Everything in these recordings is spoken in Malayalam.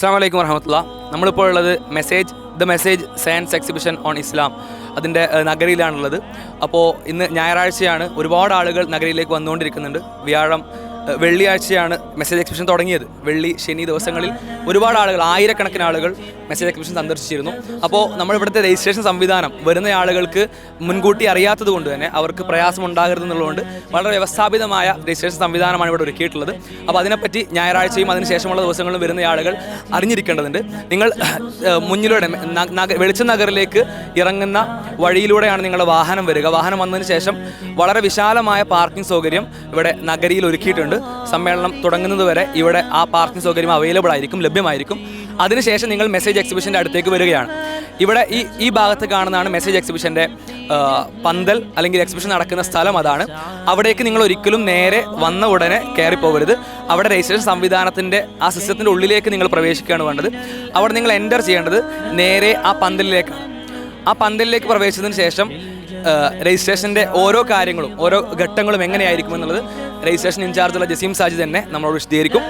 അസ്സാം വലൈക്കും വറഹമത്തുള്ള. നമ്മളിപ്പോൾ ഉള്ളത് message the message science exhibition on Islam. അതിന്റെ നഗരിയിലാണുള്ളത്. അപ്പോൾ ഇന്ന് ഞായറാഴ്ചയാണ് ഒരുപാട് ആളുകൾ നഗരിയിലേക്ക് വന്നുകൊണ്ടിരിക്കുന്നുണ്ട്. വ്യാഴം വെള്ളിയാഴ്ചയാണ് മെസ്സേജ് എക്സിബിഷൻ തുടങ്ങിയത്. വെള്ളി ശനി ദിവസങ്ങളിൽ ഒരുപാട് ആളുകൾ ആയിരക്കണക്കിന് ആളുകൾ മെസ്സേജ് എക്സിബിഷൻ സന്ദർശിച്ചിരുന്നു. അപ്പോൾ നമ്മൾ ഇവിടുത്തെ രജിസ്ട്രേഷൻ സംവിധാനം വരുന്ന ആളുകൾക്ക് മുൻകൂട്ടി അറിയാത്തത് കൊണ്ട് തന്നെ അവർക്ക് പ്രയാസം ഉണ്ടാകരുതെന്നുള്ളതുകൊണ്ട് വളരെ വ്യവസ്ഥാപിതമായ രജിസ്ട്രേഷൻ സംവിധാനമാണ് ഇവിടെ ഒരുക്കിയിട്ടുള്ളത്. അപ്പോൾ അതിനെപ്പറ്റി ഞായറാഴ്ചയും അതിനുശേഷമുള്ള ദിവസങ്ങളിലും വരുന്ന ആളുകൾ അറിഞ്ഞിരിക്കേണ്ടതുണ്ട്. നിങ്ങൾ മുന്നിലൂടെ വെളിച്ച നഗറിലേക്ക് ഇറങ്ങുന്ന വഴിയിലൂടെയാണ് നിങ്ങളുടെ വാഹനം വരിക. വാഹനം വന്നതിന് ശേഷം വളരെ വിശാലമായ പാർക്കിംഗ് സൗകര്യം ഇവിടെ നഗരിയിൽ ഒരുക്കിയിട്ടുണ്ട്. സമ്മേളനം തുടങ്ങുന്നത് വരെ ഇവിടെ ആ പാർക്കിംഗ് സൗകര്യം അവൈലബിൾ ആയിരിക്കും ലഭ്യമായിരിക്കും. അതിനുശേഷം നിങ്ങൾ മെസ്സേജ് എക്സിബിഷന്റെ അടുത്തേക്ക് വരികയാണ്. ഇവിടെ ഈ ഈ ഭാഗത്ത് കാണുന്നതാണ് മെസ്സേജ് എക്സിബിഷന്റെ പന്തൽ അല്ലെങ്കിൽ എക്സിബിഷൻ നടക്കുന്ന സ്ഥലം അതാണ്. അവിടേക്ക് നിങ്ങൾ ഒരിക്കലും നേരെ വന്ന ഉടനെ കയറി പോകരുത്. അവിടെ രജിസ്ട്രേഷൻ സംവിധാനത്തിന്റെ ആ സിസ്റ്റത്തിന്റെ ഉള്ളിലേക്ക് നിങ്ങൾ പ്രവേശിക്കുകയാണ് വേണ്ടത്. അവിടെ നിങ്ങൾ എന്റർ ചെയ്യേണ്ടത് നേരെ ആ പന്തലിലേക്കാണ്. ആ പന്തലിലേക്ക് പ്രവേശിച്ചതിന് ശേഷം രജിസ്ട്രേഷന്റെ ഓരോ കാര്യങ്ങളും ഓരോ ഘട്ടങ്ങളും എങ്ങനെയായിരിക്കും എന്നുള്ളത് രജിസ്ട്രേഷൻ ഇൻചാർജുള്ള ജസീം സാജി തന്നെ നമ്മളോട് വിശദീകരിക്കും.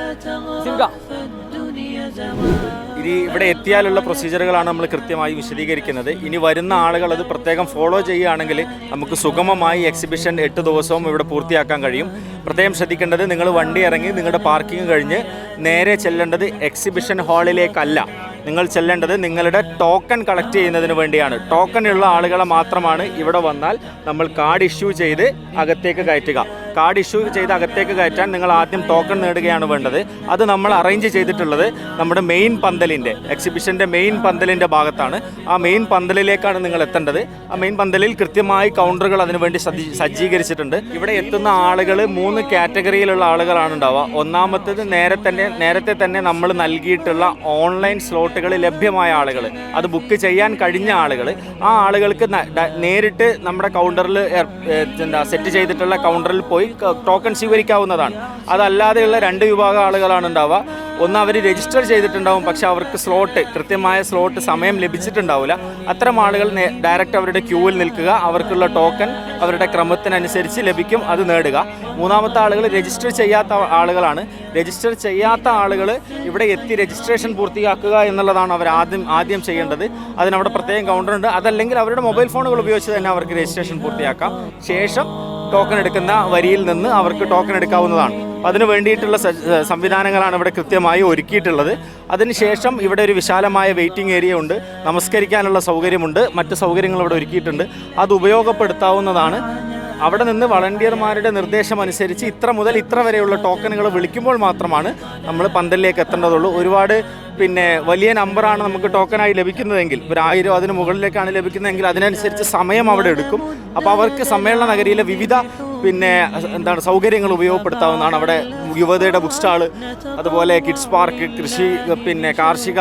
ഇനി ഇവിടെ എത്തിയാലുള്ള പ്രൊസീജിയറുകളാണ് നമ്മൾ കൃത്യമായി വിശദീകരിക്കുന്നത്. ഇനി വരുന്ന ആളുകൾ അത് പ്രത്യേകം ഫോളോ ചെയ്യുകയാണെങ്കിൽ നമുക്ക് സുഗമമായി എക്സിബിഷൻ എട്ട് ദിവസവും ഇവിടെ പൂർത്തിയാക്കാൻ കഴിയും. പ്രത്യേകം ശ്രദ്ധിക്കേണ്ടത് നിങ്ങൾ വണ്ടി ഇറങ്ങി നിങ്ങളുടെ പാർക്കിംഗ് കഴിഞ്ഞ് നേരെ ചെല്ലേണ്ടത് എക്സിബിഷൻ ഹാളിലേക്കല്ല നിങ്ങൾ ചെല്ലേണ്ടത് നിങ്ങളുടെ ടോക്കൺ കളക്ട് ചെയ്യുന്നതിന് വേണ്ടിയാണ്. ടോക്കൺ ഉള്ള ആളുകളെ മാത്രമാണ് ഇവിടെ വന്നാൽ നമ്മൾ കാർഡ് ഇഷ്യൂ ചെയ്ത് അകത്തേക്ക് കയറ്റുക. കാർഡ് ഇഷ്യൂ ചെയ്ത് അകത്തേക്ക് കയറ്റാൻ നിങ്ങൾ ആദ്യം ടോക്കൺ നേടുകയാണ് വേണ്ടത്. അത് നമ്മൾ അറേഞ്ച് ചെയ്തിട്ടുള്ളത് നമ്മുടെ മെയിൻ പന്തലിന്റെ എക്സിബിഷന്റെ മെയിൻ പന്തലിന്റെ ഭാഗത്താണ്. ആ മെയിൻ പന്തലിലേക്കാണ് നിങ്ങൾ എത്തേണ്ടത്. ആ മെയിൻ പന്തലിൽ കൃത്യമായി കൗണ്ടറുകൾ അതിനുവേണ്ടി സജ്ജീ- സജ്ജീകരിച്ചിട്ടുണ്ട്. ഇവിടെ എത്തുന്ന ആളുകൾ മൂന്ന് കാറ്റഗറിയിലുള്ള ആളുകളാണ് ഉണ്ടാവുക ഒന്നാമത്തേത് നേരെ തന്നെ നേരത്തെ തന്നെ നമ്മൾ നൽകിയിട്ടുള്ള ഓൺലൈൻ സ്ലോട്ടുകൾ ലഭ്യമായ ആളുകൾ അത് ബുക്ക് ചെയ്യാൻ കഴിഞ്ഞ ആളുകൾ ആ ആളുകൾക്ക് നേരിട്ട് നമ്മുടെ കൗണ്ടറിൽ എന്താ സെറ്റ് ചെയ്തിട്ടുള്ള കൗണ്ടറിൽ പോയി ക- ടോക്കൺ സ്വീകരിക്കാവുന്നതാണ്. അതല്ലാതെയുള്ള രണ്ട് വിഭാഗം ആളുകളാണ് ഉണ്ടാവുക. ഒന്ന് അവർ രജിസ്റ്റർ ചെയ്തിട്ടുണ്ടാവും പക്ഷെ അവർക്ക് സ്ലോട്ട് കൃത്യമായ സ്ലോട്ട് സമയം ലഭിച്ചിട്ടുണ്ടാവില്ല. അത്തരം ആളുകൾ ഡയറക്റ്റ് അവരുടെ ക്യൂവിൽ നിൽക്കുക അവർക്കുള്ള ടോക്കൺ അവരുടെ ക്രമത്തിനനുസരിച്ച് ലഭിക്കും അത് നേടുക. മൂന്നാമത്തെ ആളുകൾ രജിസ്റ്റർ ചെയ്യാത്ത ആളുകളാണ്. രജിസ്റ്റർ ചെയ്യാത്ത ആളുകൾ ഇവിടെ എത്തി രജിസ്ട്രേഷൻ പൂർത്തിയാക്കുക എന്നുള്ളതാണ് അവർ ആദ്യം ആദ്യം ചെയ്യേണ്ടത്. അതിനവിടെ പ്രത്യേകം കൗണ്ടറുണ്ട് അതല്ലെങ്കിൽ അവരുടെ മൊബൈൽ ഫോണുകൾ ഉപയോഗിച്ച് തന്നെ അവർക്ക് രജിസ്ട്രേഷൻ പൂർത്തിയാക്കാം. ശേഷം ടോക്കൺ എടുക്കുന്ന വരിയിൽ നിന്ന് അവർക്ക് ടോക്കൺ എടുക്കാവുന്നതാണ്. അതിനു വേണ്ടിയിട്ടുള്ള സംവിധാനങ്ങളാണ് ഇവിടെ കൃത്യമായി ഒരുക്കിയിട്ടുള്ളത്. അതിനുശേഷം ഇവിടെ ഒരു വിശാലമായ വെയിറ്റിംഗ് ഏരിയ ഉണ്ട്. നമസ്കരിക്കാനുള്ള സൗകര്യമുണ്ട്. മറ്റ് സൗകര്യങ്ങൾ ഇവിടെ ഒരുക്കിയിട്ടുണ്ട്. അത് ഉപയോഗപ്പെടുത്താവുന്നതാണ്. അവിടെ നിന്ന് വളണ്ടിയർമാരുടെ നിർദ്ദേശം അനുസരിച്ച് ഇത്ര മുതൽ ഇത്ര വരെയുള്ള ടോക്കണുകൾ വിളിക്കുമ്പോൾ മാത്രമാണ് നമ്മൾ പന്തലിലേക്ക് എത്തേണ്ടതുള്ളൂ. ഒരുപാട് പിന്നെ വലിയ നമ്പറാണ് നമുക്ക് ടോക്കണായി ലഭിക്കുന്നതെങ്കിൽ. ഒരു ആയിരം അതിന് മുകളിലേക്കാണ് ലഭിക്കുന്നതെങ്കിൽ അതിനനുസരിച്ച് സമയം അവിടെ എടുക്കും. അപ്പോൾ അവർക്ക് സമ്മേളന നഗരിയിലെ വിവിധ പിന്നെ എന്താണ് സൗകര്യങ്ങൾ ഉപയോഗപ്പെടുത്താവുന്നതാണ് അവിടെ യുവതയുടെ ബുക്ക് സ്റ്റാൾ അതുപോലെ കിഡ്സ് പാർക്ക് കൃഷി പിന്നെ കാർഷിക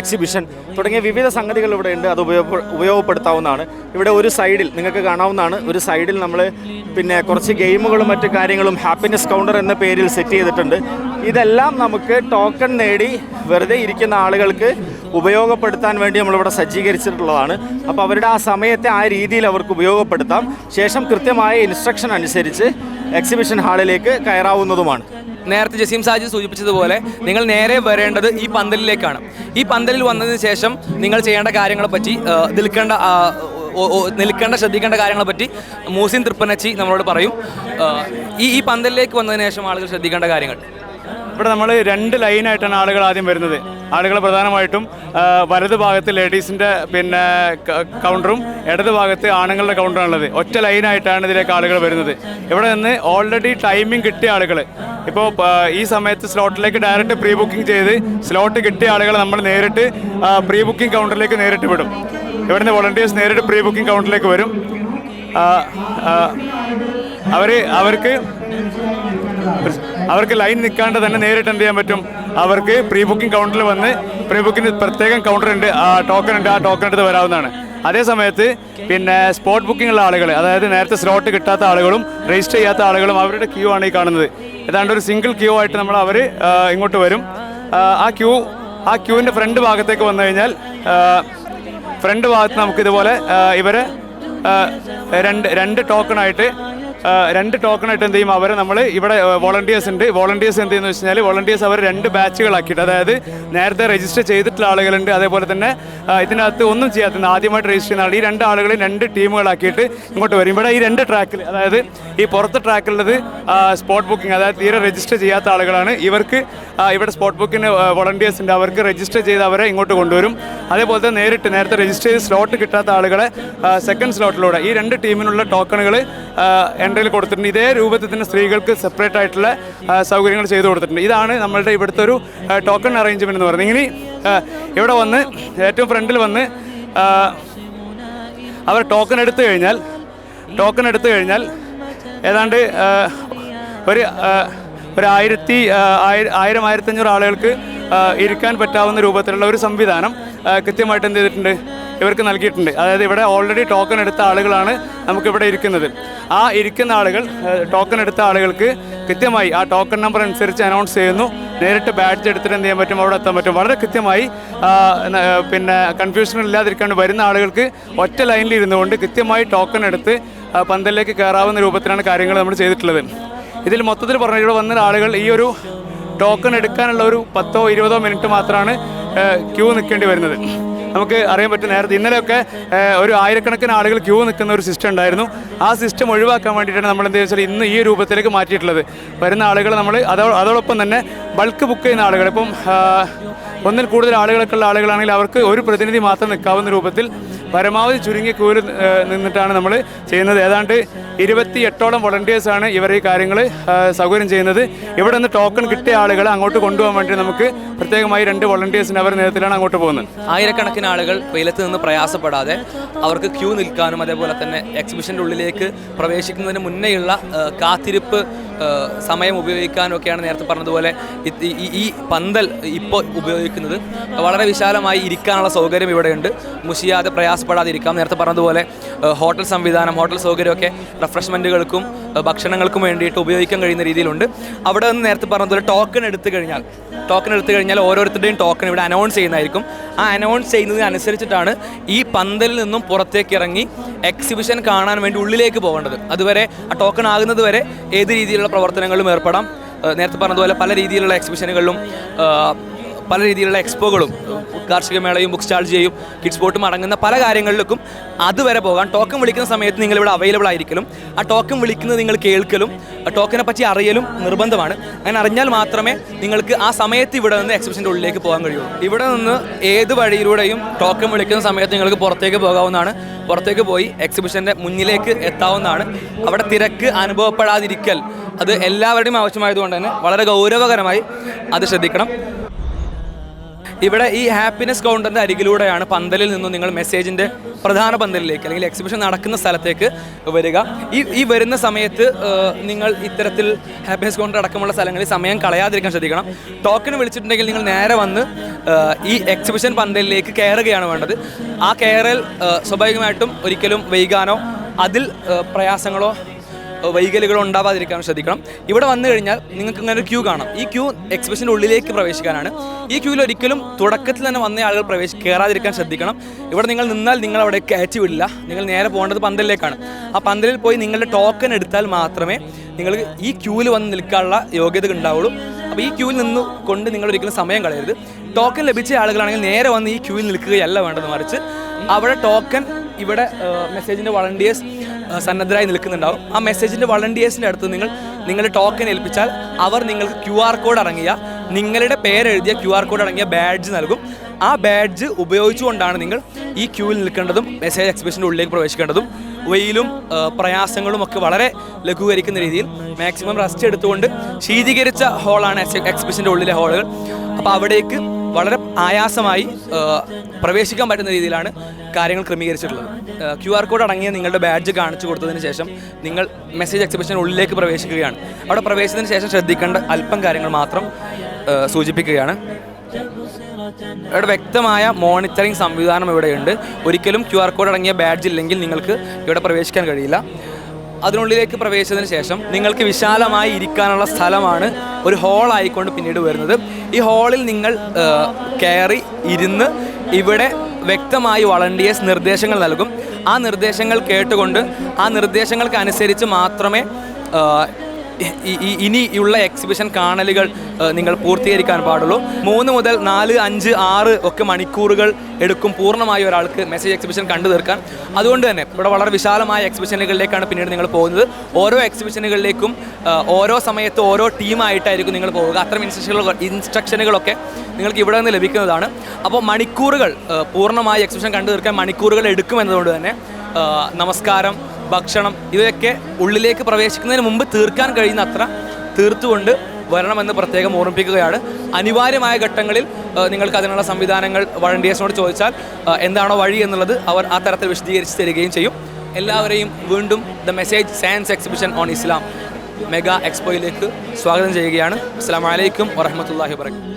എക്സിബിഷൻ തുടങ്ങിയ വിവിധ സംഗതികൾ ഇവിടെ ഉണ്ട്. അത് ഉപയോഗ ഉപയോഗപ്പെടുത്താവുന്നതാണ്. ഇവിടെ ഒരു സൈഡിൽ നിങ്ങൾക്ക് കാണാവുന്നതാണ്. ഒരു സൈഡിൽ നമ്മൾ പിന്നെ കുറച്ച് ഗെയിമുകളും മറ്റു കാര്യങ്ങളും ഹാപ്പിനെസ് കൗണ്ടർ എന്ന പേരിൽ സെറ്റ് ചെയ്തിട്ടുണ്ട്. ഇതെല്ലാം നമുക്ക് ടോക്കൺ നേടി വെറുതെ ഇരിക്കുന്ന ആളുകൾക്ക് ഉപയോഗപ്പെടുത്താൻ വേണ്ടി നമ്മളിവിടെ സജ്ജീകരിച്ചിട്ടുള്ളതാണ്. അപ്പോൾ അവരുടെ ആ സമയത്തെ ആ രീതിയിൽ അവർക്ക് ഉപയോഗപ്പെടുത്താം. ശേഷം കൃത്യമായ ഇൻസ്ട്രക്ഷൻ അനുസരിച്ച് എക്സിബിഷൻ ഹാളിലേക്ക് കയറാവുന്നതുമാണ്. നേരത്തെ ജസീം സാജി സൂചിപ്പിച്ചതുപോലെ നിങ്ങൾ നേരെ വരേണ്ടത് ഈ പന്തലിലേക്കാണ്. ഈ പന്തലിൽ വന്നതിന് ശേഷം നിങ്ങൾ ചെയ്യേണ്ട കാര്യങ്ങളെ പറ്റി നിൽക്കേണ്ട നിൽക്കേണ്ട ശ്രദ്ധിക്കേണ്ട കാര്യങ്ങളെ പറ്റി മൂസിൻ തൃപ്പനച്ചി നമ്മളോട് പറയും. ഈ ഈ പന്തലിലേക്ക് വന്നതിന് ശേഷം ആളുകൾ ശ്രദ്ധിക്കേണ്ട കാര്യങ്ങൾ. ഇവിടെ നമ്മൾ രണ്ട് ലൈനായിട്ടാണ് ആളുകൾ ആദ്യം വരുന്നത്. ആളുകൾ പ്രധാനമായിട്ടും വലത് ഭാഗത്ത് ലേഡീസിന്റെ പിന്നെ കൗണ്ടറും ഇടത് ഭാഗത്ത് ആണുങ്ങളുടെ കൗണ്ടറാണുള്ളത് ഒറ്റ ലൈനായിട്ടാണ് ഇതിലേക്ക് ആളുകൾ വരുന്നത്. ഇവിടെ നിന്ന് ഓൾറെഡി ടൈമിംഗ് കിട്ടിയ ആളുകൾ ഇപ്പോൾ ഈ സമയത്ത് സ്ലോട്ടിലേക്ക് ഡയറക്റ്റ് പ്രീ ബുക്കിംഗ് ചെയ്ത് സ്ലോട്ട് കിട്ടിയ ആളുകൾ നമ്മൾ നേരിട്ട് പ്രീ ബുക്കിംഗ് കൗണ്ടറിലേക്ക് നേരിട്ട് വിടും. ഇവിടുന്ന് വോളണ്ടിയേഴ്സ് നേരിട്ട് പ്രീ ബുക്കിംഗ് കൗണ്ടറിലേക്ക് വരും അവർ അവർക്ക് അവർക്ക് ലൈൻ നിൽക്കാണ്ട് തന്നെ നേരിട്ട് എന്ത് ചെയ്യാൻ പറ്റും? അവർക്ക് പ്രീ ബുക്കിംഗ് കൗണ്ടറിൽ വന്ന് പ്രീ ബുക്കിംഗ് പ്രത്യേകം കൗണ്ടർ ഉണ്ട്. ആ ടോക്കൺ ഉണ്ട്. ആ ടോക്കൺ എടുത്ത് വരാവുന്നതാണ്. അതേ സമയത്ത് പിന്നെ സ്പോട്ട് ബുക്കിംഗ് ഉള്ള ആളുകൾ അതായത് നേരത്തെ സ്ലോട്ട് കിട്ടാത്ത ആളുകളും രജിസ്റ്റർ ചെയ്യാത്ത ആളുകളും അവരുടെ ക്യൂ ആണ് ഈ കാണുന്നത്. ഏതാണ്ട് ഒരു സിംഗിൾ ക്യൂ ആയിട്ട് നമ്മൾ അവർ ഇങ്ങോട്ട് വരും. ആ, ക്യൂ ആ ക്യൂവിന്റെ ഫ്രണ്ട് ഭാഗത്തേക്ക് വന്നു കഴിഞ്ഞാൽ ഫ്രണ്ട് ഭാഗത്ത് നമുക്ക് ഇതുപോലെ ഇവരെ രണ്ട് രണ്ട് ടോക്കണായിട്ട് രണ്ട് ടോക്കണായിട്ട് എന്ത് ചെയ്യും? അവരെ നമ്മൾ ഇവിടെ വോളണ്ടിയേഴ്സ് ഉണ്ട്. വോളണ്ടിയേഴ്സ് എന്ത് ചെയ്യുന്നത് വെച്ച് കഴിഞ്ഞാൽ വോളണ്ടിയേഴ്സ് അവർ രണ്ട് ബാച്ചുകളാക്കിയിട്ട് അതായത് നേരത്തെ രജിസ്റ്റർ ചെയ്തിട്ടുള്ള ആളുകളുണ്ട്. അതേപോലെ തന്നെ ഇതിനകത്ത് ഒന്നും ചെയ്യാത്ത ആദ്യമായിട്ട് രജിസ്റ്റർ ചെയ്യുന്ന ആൾ ഈ രണ്ട് ആളുകളെ രണ്ട് ടീമുകളാക്കിയിട്ട് ഇങ്ങോട്ട് വരും. ഇവിടെ ഈ രണ്ട് ട്രാക്കിൽ അതായത് ഈ പുറത്തെ ട്രാക്കിലുള്ളത് സ്പോട്ട് ബുക്കിംഗ് അതായത് തീരെ രജിസ്റ്റർ ചെയ്യാത്ത ആളുകളാണ്. ഇവർക്ക് ഇവിടെ സ്പോട്ട് ബുക്കിന് വോളണ്ടിയേഴ്സ് ഉണ്ട്. അവർക്ക് രജിസ്റ്റർ ചെയ്ത് അവരെ ഇങ്ങോട്ട് കൊണ്ടുവരും. അതേപോലെ തന്നെ നേരിട്ട് നേരത്തെ രജിസ്റ്റർ ചെയ്ത് സ്ലോട്ട് കിട്ടാത്ത ആളുകളെ സെക്കൻഡ് സ്ലോട്ടിലൂടെ ഈ രണ്ട് ടീമിനുള്ള ടോക്കണുകൾ എൻട്രിയിൽ കൊടുത്തിട്ടുണ്ട്. ഇതേ രൂപത്തിൽ തന്നെ സ്ത്രീകൾക്ക് സെപ്പറേറ്റ് ആയിട്ടുള്ള സൗകര്യങ്ങൾ ചെയ്തു കൊടുത്തിട്ടുണ്ട്. ഇതാണ് നമ്മളുടെ ഇവിടുത്തെ ഒരു ടോക്കൺ അറേഞ്ച്മെന്റ് എന്ന് പറയുന്നത്. ഇങ്ങനെ ഇവിടെ വന്ന് ഏറ്റവും ഫ്രണ്ടിൽ വന്ന് അവർ ടോക്കൺ എടുത്തു കഴിഞ്ഞാൽ ടോക്കൺ എടുത്തു കഴിഞ്ഞാൽ ഏതാണ്ട് ഒരു ഒരു ആയിരത്തി ആയിര- ആയിരം ആയിരത്തഞ്ഞൂറ് ആളുകൾക്ക് ഇരിക്കാൻ പറ്റാവുന്ന രൂപത്തിലുള്ള ഒരു സംവിധാനം കൃത്യമായിട്ട് എന്ത് ചെയ്തിട്ടുണ്ട്? ഇവർക്ക് നൽകിയിട്ടുണ്ട്. അതായത് ഇവിടെ ഓൾറെഡി ടോക്കൺ എടുത്ത ആളുകളാണ് നമുക്കിവിടെ ഇരിക്കുന്നത്. ആ ഇരിക്കുന്ന ആളുകൾ ടോക്കൺ എടുത്ത ആളുകൾക്ക് കൃത്യമായി ആ ടോക്കൺ നമ്പർ അനുസരിച്ച് അനൗൺസ് ചെയ്യുന്നു. നേരിട്ട് ബാഡ്ജ് എടുത്തിട്ട് എന്ത് ചെയ്യാൻ പറ്റും അവിടെ എത്താൻ പറ്റും. വളരെ കൃത്യമായി പിന്നെ കൺഫ്യൂഷൻ ഇല്ലാതിരിക്കാണ്ട് വരുന്ന ആളുകൾക്ക് ഒറ്റ ലൈനിൽ ഇരുന്നുകൊണ്ട് കൃത്യമായി ടോക്കൺ എടുത്ത് പന്തലിലേക്ക് കയറാവുന്ന രൂപത്തിലാണ് കാര്യങ്ങൾ നമ്മൾ ചെയ്തിട്ടുള്ളത്. ഇതിൽ മൊത്തത്തിൽ പറഞ്ഞാൽ ഇവിടെ വന്ന ആളുകൾ ഈ ഒരു ടോക്കൺ എടുക്കാനുള്ള ഒരു പത്തോ ഇരുപതോ മിനിറ്റ് മാത്രമാണ് ക്യൂ നിൽക്കേണ്ടി വരുന്നത്. നമുക്ക് അറിയാൻ പറ്റും നേരത്തെ ഇന്നലെയൊക്കെ ഒരു ആയിരക്കണക്കിന് ആളുകൾ ക്യൂ നിൽക്കുന്ന ഒരു സിസ്റ്റം ഉണ്ടായിരുന്നു. ആ സിസ്റ്റം ഒഴിവാക്കാൻ വേണ്ടിയിട്ടാണ് നമ്മൾ എന്താ വെച്ചാൽ ഇന്ന് ഈ രൂപത്തിലേക്ക് മാറ്റിയിട്ടുള്ളത്. വരുന്ന ആളുകൾ നമ്മൾ അതോ അതോടൊപ്പം തന്നെ ബൾക്ക് ബുക്ക് ചെയ്യുന്ന ആളുകൾ. ഇപ്പം ഒന്നിൽ കൂടുതൽ ആളുകളൊക്കെ ഉള്ള ആളുകളാണെങ്കിൽ അവർക്ക് ഒരു പ്രതിനിധി മാത്രം നിൽക്കാവുന്ന രൂപത്തിൽ പരമാവധി ചുരുങ്ങിയ ക്യൂവിൽ നിന്നിട്ടാണ് നമ്മൾ ചെയ്യുന്നത്. ഏതാണ്ട് ഇരുപത്തി എട്ടോളം വോളണ്ടിയേഴ്സാണ് ഇവർ ഈ കാര്യങ്ങൾ സൗകര്യം ചെയ്യുന്നത്. ഇവിടെ നിന്ന് ടോക്കൺ കിട്ടിയ ആളുകൾ അങ്ങോട്ട് കൊണ്ടുപോകാൻ വേണ്ടി നമുക്ക് പ്രത്യേകമായി രണ്ട് വോളണ്ടിയേഴ്സിന് അവരുടെ നേതൃത്വത്തിലാണ് അങ്ങോട്ട് പോകുന്നത്. ആയിരക്കണക്കിന് ആളുകൾ വെയിലത്ത് നിന്ന് പ്രയാസപ്പെടാതെ അവർക്ക് ക്യൂ നിൽക്കാനും അതേപോലെ തന്നെ എക്സിബിഷന്റെ ഉള്ളിലേക്ക് പ്രവേശിക്കുന്നതിന് മുന്നേയുള്ള കാത്തിരിപ്പ് സമയം ഉപയോഗിക്കാനൊക്കെയാണ് നേരത്തെ പറഞ്ഞതുപോലെ ഈ- പന്തൽ ഇപ്പോൾ ഉപയോഗിക്കുന്നത് വളരെ വിശാലമായി ഇരിക്കാനുള്ള സൗകര്യം ഇവിടെയുണ്ട്. മുഷിയാതെ പ്രയാസപ്പെടാതെ ഇരിക്കാം നേരത്തെ പറഞ്ഞതുപോലെ ഹോട്ടൽ സംവിധാനം ഹോട്ടൽ സൗകര്യമൊക്കെ റിഫ്രഷ്മെന്റുകൾക്കും ഭക്ഷണങ്ങൾക്കും വേണ്ടിയിട്ട് ഉപയോഗിക്കാൻ കഴിയുന്ന രീതിയിലുണ്ട്. അവിടെ നിന്ന് നേരത്തെ പറഞ്ഞതുപോലെ ടോക്കൺ എടുത്തു കഴിഞ്ഞാൽ ടോക്കൺ എടുത്തു കഴിഞ്ഞാൽ ഓരോരുത്തരുടെയും ടോക്കൺ ഇവിടെ അനൗൺസ് ചെയ്യുന്നതായിരിക്കും. ആ അനൗൺസ് ചെയ്യുന്നതിനനുസരിച്ചിട്ടാണ് ഈ പന്തലിൽ നിന്നും പുറത്തേക്ക് ഇറങ്ങി എക്സിബിഷൻ കാണാൻ വേണ്ടി ഉള്ളിലേക്ക് പോകേണ്ടത്. അതുവരെ ആ ടോക്കൺ ആകുന്നത് വരെ ഏത് രീതിയിലുള്ള പ്രവർത്തനങ്ങളും ഏർപ്പെടാം. നേരത്തെ പറഞ്ഞതുപോലെ പല രീതിയിലുള്ള എക്സിബിഷനുകളിലും പല രീതിയിലുള്ള എക്സ്പോകളും കാർഷിക മേളയും ബുക്ക് സ്റ്റാൾ ചെയ്യും കിഡ്സ് ബോട്ടും അടങ്ങുന്ന പല കാര്യങ്ങളിലേക്കും അതുവരെ പോകാൻ ടോക്കൺ വിളിക്കുന്ന സമയത്ത് നിങ്ങൾ ഇവിടെ അവൈലബിൾ ആയിരിക്കലും ആ ടോക്കൺ വിളിക്കുന്നത് നിങ്ങൾ കേൾക്കലും ടോക്കനെ പറ്റി അറിയലും നിർബന്ധമാണ്. അങ്ങനെ അറിഞ്ഞാൽ മാത്രമേ നിങ്ങൾക്ക് ആ സമയത്ത് ഇവിടെ നിന്ന് എക്സിബിഷന്റെ ഉള്ളിലേക്ക് പോകാൻ കഴിയുള്ളൂ ഇവിടെ നിന്ന് ഏത് വഴിയിലൂടെയും ടോക്കൺ വിളിക്കുന്ന സമയത്ത് നിങ്ങൾക്ക് പുറത്തേക്ക് പോകാവുന്നതാണ്. പുറത്തേക്ക് പോയി എക്സിബിഷന്റെ മുന്നിലേക്ക് എത്താവുന്നതാണ്. അവിടെ തിരക്ക് അനുഭവപ്പെടാതിരിക്കൽ അത് എല്ലാവരുടെയും ആവശ്യമായതുകൊണ്ട് തന്നെ വളരെ ഗൗരവകരമായി അത് ശ്രദ്ധിക്കണം. ഇവിടെ ഈ ഹാപ്പിനെസ് കൗണ്ടറിന്റെ അരികിലൂടെയാണ് പന്തലിൽ നിന്നും നിങ്ങൾ മെസ്സേജിന്റെ പ്രധാന പന്തലിലേക്ക് അല്ലെങ്കിൽ എക്സിബിഷൻ നടക്കുന്ന സ്ഥലത്തേക്ക് വരിക. ഈ ഈ വരുന്ന സമയത്ത് നിങ്ങൾ ഇത്തരത്തിൽ ഹാപ്പിനെസ് കൗണ്ടർ അടക്കമുള്ള സ്ഥലങ്ങളിൽ സമയം കളയാതിരിക്കാൻ ശ്രദ്ധിക്കണം. ടോക്കൺ വിളിച്ചിട്ടുണ്ടെങ്കിൽ നിങ്ങൾ നേരെ വന്ന് ഈ എക്സിബിഷൻ പന്തലിലേക്ക് കയറുകയാണ് വേണ്ടത്. ആ കയറൽ സ്വാഭാവികമായിട്ടും ഒരിക്കലും വൈകാനോ അതിൽ പ്രയാസങ്ങളോ വൈകലുകൾ ഉണ്ടാവാതിരിക്കാൻ ശ്രദ്ധിക്കണം. ഇവിടെ വന്നു കഴിഞ്ഞാൽ നിങ്ങൾക്ക് ഇങ്ങനെ ഒരു ക്യൂ കാണാം. ഈ ക്യൂ എക്സിബിഷന്റെ ഉള്ളിലേക്ക് പ്രവേശിക്കാനാണ്. ഈ ക്യൂവിൽ ഒരിക്കലും തുടക്കത്തിൽ തന്നെ വന്ന ആളുകൾ പ്രവേശി കയറാതിരിക്കാൻ ശ്രദ്ധിക്കണം. ഇവിടെ നിങ്ങൾ നിന്നാൽ നിങ്ങൾ അവിടെ കയറ്റി വിടില്ല. നിങ്ങൾ നേരെ പോകേണ്ടത് പന്തലിലേക്കാണ്. ആ പന്തലിൽ പോയി നിങ്ങളുടെ ടോക്കൺ എടുത്താൽ മാത്രമേ നിങ്ങൾ ഈ ക്യൂവിൽ വന്ന് നിൽക്കാനുള്ള യോഗ്യത ഉണ്ടാവുള്ളൂ. അപ്പോൾ ഈ ക്യൂവിൽ നിന്ന് കൊണ്ട് നിങ്ങൾ ഒരിക്കലും സമയം കളയരുത്. ടോക്കൺ ലഭിച്ച ആളുകളാണെങ്കിൽ നേരെ വന്ന് ഈ ക്യൂവിൽ നിൽക്കുകയല്ല വേണ്ടത് മറിച്ച്. അവിടെ ടോക്കൺ ഇവിടെ മെസ്സേജിന്റെ വളണ്ടിയേഴ്സ് സന്നദ്ധരായി നിൽക്കുന്നുണ്ടാവും. ആ മെസ്സേജിന്റെ വളണ്ടിയേഴ്സിന്റെ അടുത്ത് നിങ്ങൾ നിങ്ങളുടെ ടോക്കൺ ഏൽപ്പിച്ചാൽ അവർ നിങ്ങൾക്ക് ക്യു ആർ കോഡ് അടങ്ങിയ നിങ്ങളുടെ പേരെഴുതിയ ക്യു ആർ കോഡ് അടങ്ങിയ ബാഡ്ജ് നൽകും. ആ ബാഡ്ജ് ഉപയോഗിച്ചുകൊണ്ടാണ് നിങ്ങൾ ഈ ക്യൂവിൽ നിൽക്കേണ്ടതും മെസ്സേജ് എക്സിബിഷന്റെ ഉള്ളിലേക്ക് പ്രവേശിക്കേണ്ടതും വെയിലും പ്രയാസങ്ങളും ഒക്കെ വളരെ ലഘൂകരിക്കുന്ന രീതിയിൽ മാക്സിമം റെസ്റ്റ് എടുത്തുകൊണ്ട് ശീതീകരിച്ച ഹോളാണ് എക്സിബിഷന്റെ ഉള്ളിലെ ഹോളുകൾ അപ്പോൾ അവിടേക്ക് വളരെ ആയാസമായി പ്രവേശിക്കാൻ പറ്റുന്ന രീതിയിലാണ് കാര്യങ്ങൾ ക്രമീകരിച്ചിട്ടുള്ളത്. ക്യു ആർ കോഡ് അടങ്ങിയ നിങ്ങളുടെ ബാഡ്ജ് കാണിച്ചു കൊടുത്തതിന് ശേഷം നിങ്ങൾ മെസ്സേജ് എക്സിബിഷൻ ഉള്ളിലേക്ക് പ്രവേശിക്കുകയാണ്. അവിടെ പ്രവേശിച്ചതിന് ശേഷം ശ്രദ്ധിക്കേണ്ട അല്പം കാര്യങ്ങൾ മാത്രം സൂചിപ്പിക്കുകയാണ്. ഇവിടെ വ്യക്തമായ മോണിറ്ററിംഗ് സംവിധാനം ഇവിടെയുണ്ട്. ഒരിക്കലും ക്യു ആർ കോഡ് അടങ്ങിയ ബാഡ്ജ് ഇല്ലെങ്കിൽ നിങ്ങൾക്ക് ഇവിടെ പ്രവേശിക്കാൻ കഴിയില്ല. അതിനുള്ളിലേക്ക് പ്രവേശിച്ചതിന് ശേഷം നിങ്ങൾക്ക് വിശാലമായി ഇരിക്കാനുള്ള സ്ഥലമാണ് ഒരു ഹോളായിക്കൊണ്ട് പിന്നീട് വരുന്നത്. ഈ ഹാളിൽ നിങ്ങൾ കയറി ഇരുന്ന് ഇവിടെ വ്യക്തമായി വളണ്ടിയേഴ്സ് നിർദ്ദേശങ്ങൾ നൽകും. ആ നിർദ്ദേശങ്ങൾ കേട്ടുകൊണ്ട് ആ നിർദ്ദേശങ്ങൾക്ക് അനുസരിച്ച് മാത്രമേ ഇനിയുള്ള എക്സിബിഷൻ കാണലുകൾ നിങ്ങൾ പൂർത്തീകരിക്കാൻ പാടുള്ളൂ. മൂന്ന് മുതൽ നാല് അഞ്ച് ആറ് ഒക്കെ മണിക്കൂറുകൾ എടുക്കും പൂർണമായി ഒരാൾക്ക് മെസ്സേജ് എക്സിബിഷൻ കണ്ടു തീർക്കാൻ. അതുകൊണ്ട് തന്നെ ഇവിടെ വളരെ വിശാലമായ എക്സിബിഷനുകളിലേക്കാണ് പിന്നീട് നിങ്ങൾ പോകുന്നത്. ഓരോ എക്സിബിഷനുകളിലേക്കും ഓരോ സമയത്ത് ഓരോ ടീമായിട്ടായിരിക്കും നിങ്ങൾ പോവുക. അത്തരം ഇൻസ്ട്രക്ഷനുകൾ ഇൻസ്ട്രക്ഷനുകളൊക്കെ നിങ്ങൾക്ക് ഇവിടെ നിന്ന് ലഭിക്കുന്നതാണ്. അപ്പോൾ മണിക്കൂറുകൾ പൂർണമായി എക്സിബിഷൻ കണ്ടു തീർക്കാൻ മണിക്കൂറുകൾ എടുക്കും എന്നതുകൊണ്ട് തന്നെ നമസ്കാരം ഭക്ഷണം ഇവയൊക്കെ ഉള്ളിലേക്ക് പ്രവേശിക്കുന്നതിന് മുമ്പ് തീർക്കാൻ കഴിയുന്ന അത്ര തീർത്തുകൊണ്ട് വരണമെന്ന് പ്രത്യേകം ഓർമ്മിപ്പിക്കുകയാണ്. അനിവാര്യമായ ഘട്ടങ്ങളിൽ നിങ്ങൾക്ക് അതിനുള്ള സംവിധാനങ്ങൾ വളണ്ടിയേഴ്സിനോട് ചോദിച്ചാൽ എന്താണോ വഴി എന്നുള്ളത് അവർ ആ തരത്തിൽ വിശദീകരിച്ച് തരികയും ചെയ്യും. എല്ലാവരെയും വീണ്ടും the message science exhibition on Islam mega എക്സ്പോയിലേക്ക് സ്വാഗതം ചെയ്യുകയാണ്. അസ്സാം വലൈക്കും വറഹമത്തല്ലാഹി വർക്കാത്തു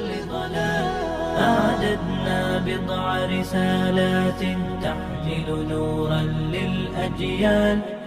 أعددنا